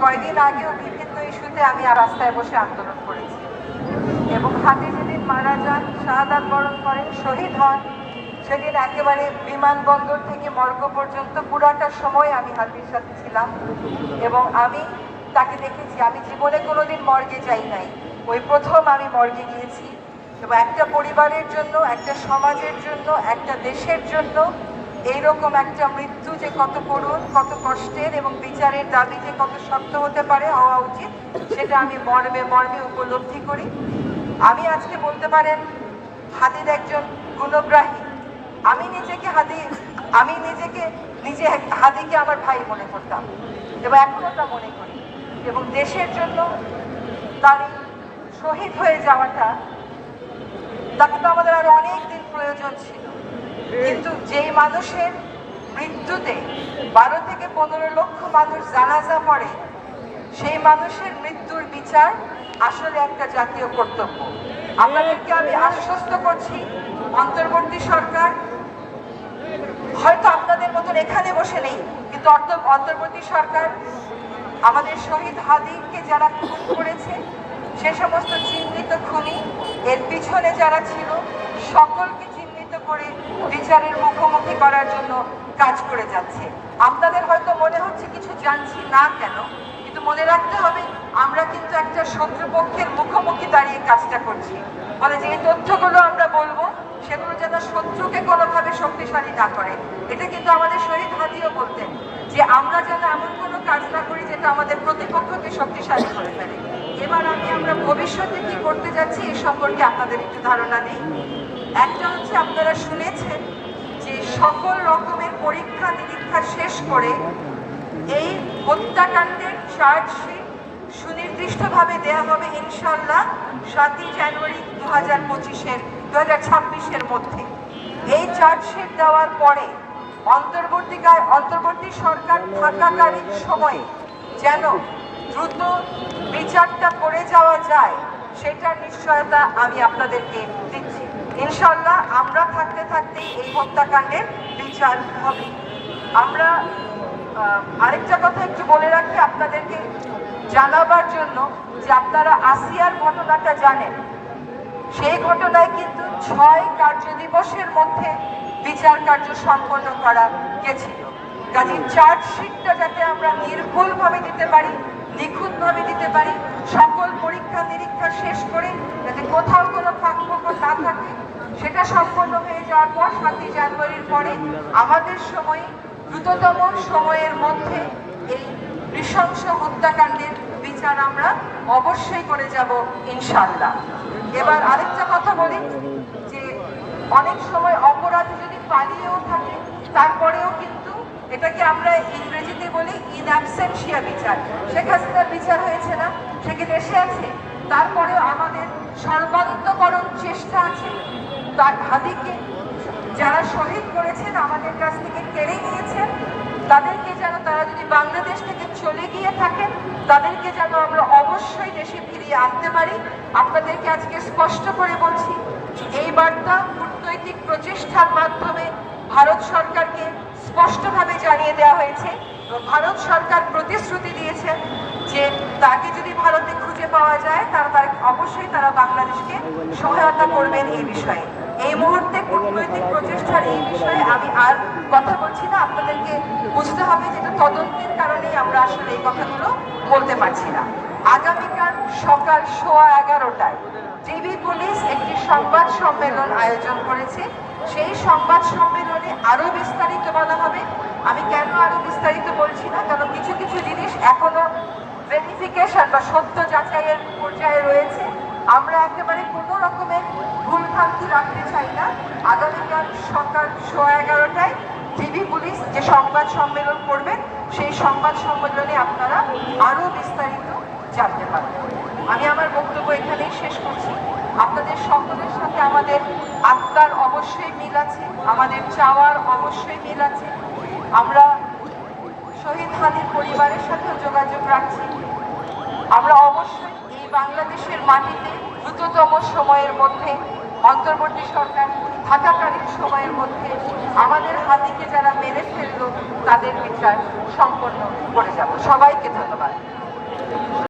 কয়দিন আগেও বিভিন্ন ইস্যুতে আমি আর রাস্তায় বসে আন্দোলন করেছি। এবং হাতে যেদিন মারা যান, শাহাদাত বরণ করেন, শহীদ হন, সেদিন একেবারে বিমানবন্দর থেকে মর্গ পর্যন্ত পুরাটা সময় আমি হাতির সাথে ছিলাম এবং আমি তাকে দেখেছি। আমি জীবনে কোনোদিন মর্গে যাই নাই। ওই প্রথম আমি মর্গে গিয়েছি। এবং একটা পরিবারের জন্য, একটা সমাজের জন্য, একটা দেশের জন্য এইরকম একটা মৃত্যু যে কত করুণ, কত কষ্টের এবং বিচারের দাবি যে কত শক্ত হতে পারে হওয়া উচিত, সেটা আমি মর্মে মর্মে উপলব্ধি করি। আমি আজকে বলতে পারেন হাদির একজন গুণগ্রাহী। আমি নিজেকে হাদি, আমি নিজেকে, নিজে হাদিকে আমার ভাই মনে করতাম এবং এখনও তা মনে করি। এবং দেশের জন্য তার শহীদ হয়ে যাওয়াটা, তাকে তো আমাদের আরও অনেক দিন প্রয়োজন ছিল। কিন্তু যেই মানুষের মৃত্যুতে বারো থেকে পনেরো লক্ষ মানুষ জানাজা পড়ে, সেই মানুষের মৃত্যুর বিচার আসলে একটা জাতীয় কর্তব্য। আপনাদেরকে আমি আশ্বস্ত করছি, অন্তর্বর্তী সরকার, হয়তো আপনাদের মতন এখানে বসে নেই, কিন্তু অন্তর্বর্তী সরকার, আমাদের শহীদ হাদিকে যারা খুন করেছে, সে সমস্ত চিহ্নিত খুনি, এর পিছনে যারা ছিল, সকলকে বিচারের মুখোমুখি করার জন্য কাজ করে যাচ্ছে। আপনাদের হয়তো মনে হচ্ছে কিছু জানছি না কেন, কিন্তু মনে রাখতে হবে, আমরা কিন্তু একটা শত্রুপক্ষের মুখোমুখি দাঁড়িয়ে কাজটা করছি। ফলে যে তথ্যগুলো আমরা বলব, সেগুলো যেন শত্রুকে কোনোভাবে শক্তিশালী না করে। এটা কিন্তু আমাদের শহীদ হাতিও বলতেন যে, আমরা যেন এমন কোনো কাজ না করি যেটা আমাদের প্রতিপক্ষকে শক্তিশালী করে ফেলে। এবার আমি আমরা ভবিষ্যতে কি করতে যাচ্ছি এই সম্পর্কে আপনাদের একটু ধারণা নেই একটা হচ্ছে আপনারা শুনেছেন যে সকল রকমের পরীক্ষা নিরীক্ষা শেষ করে এই হত্যাকাণ্ডের চার্জশিট সুনির্দিষ্টভাবে দেয়া হবে ইনশাল্লাহ সাতই জানুয়ারি দু হাজার পঁচিশের দু হাজার ছাব্বিশের মধ্যে। এই চার্জশিট দেওয়ার পরে অন্তর্বর্তীকাল অন্তর্বর্তী সরকার থাকাকালীন সময়ে যেন দ্রুত বিচারটা করে যাওয়া যায়, সেটার নিশ্চয়তা আমি আপনাদেরকে দিচ্ছি। ইনশাল্লাহ আমরা থাকতে থাকতেই এই হত্যাকাণ্ডের বিচার হবে। আমরা আরেকটা কথা একটু বলে রাখি আপনাদেরকে জানাবার জন্য যে আপনারা আসিয়ার ঘটনাটা জানেন। সেই ঘটনায় কিন্তু ছয় কার্য দিবসের মধ্যে বিচার কার্য সম্পন্ন করা গেছিল। কাজে চার্জশিটটা যাতে আমরা নির্ভুলভাবে দিতে পারি নিখুঁতভাবে দিতে পারি। সকল পরীক্ষা, নিরীক্ষা শেষ করে যাতে কোথাও কোনো ফাঁকফোকর না থাকে, সেটা সম্পন্ন হয়ে যাওয়ার পর সাতই জানুয়ারির পরে আমাদের সময়ে, দ্রুততম সময়ের মধ্যে এই নৃশংস হত্যাকাণ্ডের বিচার আমরা অবশ্যই করে যাব ইনশাল্লাহ এবার আরেকটা কথা বলি, যে অনেক সময় অপরাধী যদি পালিয়েও থাকে, তারপরেও কিন্তু এটাকে আমরা ইংরেজিতে বলি ইন অ্যাবসেন্সিয়া বিচার। শেখ হাসিনার বিচার হয়েছে না? সে কি দেশে আছে? তারপরেও আমাদের সর্বান্তকরণ চেষ্টা আছে। তার হাদিকে যারা শহীদ করেছেন, আমাদের কাছ থেকে কেড়ে নিয়েছেন, তাদেরকে যেন তারা যদি বাংলাদেশ থেকে চলে গিয়ে থাকেন, তাদেরকে যেন আমরা অবশ্যই দেশে ফিরিয়ে আনতে পারি। আপনাদেরকে আজকে স্পষ্ট করে বলছি, এই বার্তা কূটনৈতিক প্রচেষ্টার মাধ্যমে ভারত সরকারকে স্পষ্টভাবে জানিয়ে দেওয়া হয়েছে এবং ভারত সরকার প্রতিশ্রুতি দিয়েছেন যে তাকে যদি ভারতে খুঁজে পাওয়া যায়, তারা তার অবশ্যই তারা বাংলাদেশকে সহায়তা করবেন এই বিষয়ে। এই মুহূর্তে কূটনৈতিক প্রচেষ্টার এই বিষয়ে আমি আর কথা বলছি না। আপনাদেরকে বুঝতে হবে যে তদন্তের কারণেই আমরা আসলে এই কথাগুলো বলতে পারছি না। আগামীকাল সকাল সোয়া এগারোটায় ডিবি পুলিশ একটি সংবাদ সম্মেলন আয়োজন করেছে। সেই সংবাদ সম্মেলনে আরও বিস্তারিত বলা হবে। আমি কেন আরও বিস্তারিত বলছি না? কারণ কিছু কিছু জিনিস এখনও ভেরিফিকেশন বা সত্য যাচাইয়ের পর্যায়ে রয়েছে। আমরা একেবারে কোনো রকমের ভুলভ্রান্তি রাখতে চাই না। আগামীকাল সকাল সোয়া এগারোটায় ডিবি পুলিশ যে সংবাদ সম্মেলন করবেন সেই সংবাদ সম্মেলনে আপনারা আরও বিস্তারিত জানতে পারবেন। আমি আমার বক্তব্য এখানেই শেষ করছি। আপনাদের সকলের সাথে আমাদের আত্মার অবশ্যই মিল আছে, আমাদের চাওয়ার অবশ্যই মিল আছে। আমরা শহীদ হাদির পরিবারের সাথেও যোগাযোগ রাখছি। আমরা অবশ্যই এই বাংলাদেশের মাটিতে দ্রুততম সময়ের মধ্যে, অন্তর্বর্তী সরকার থাকাকালীন সময়ের মধ্যে আমাদের হাতিকে যারা মেরে ফেলল তাদের বিচার সম্পন্ন করে যাব। সবাইকে ধন্যবাদ।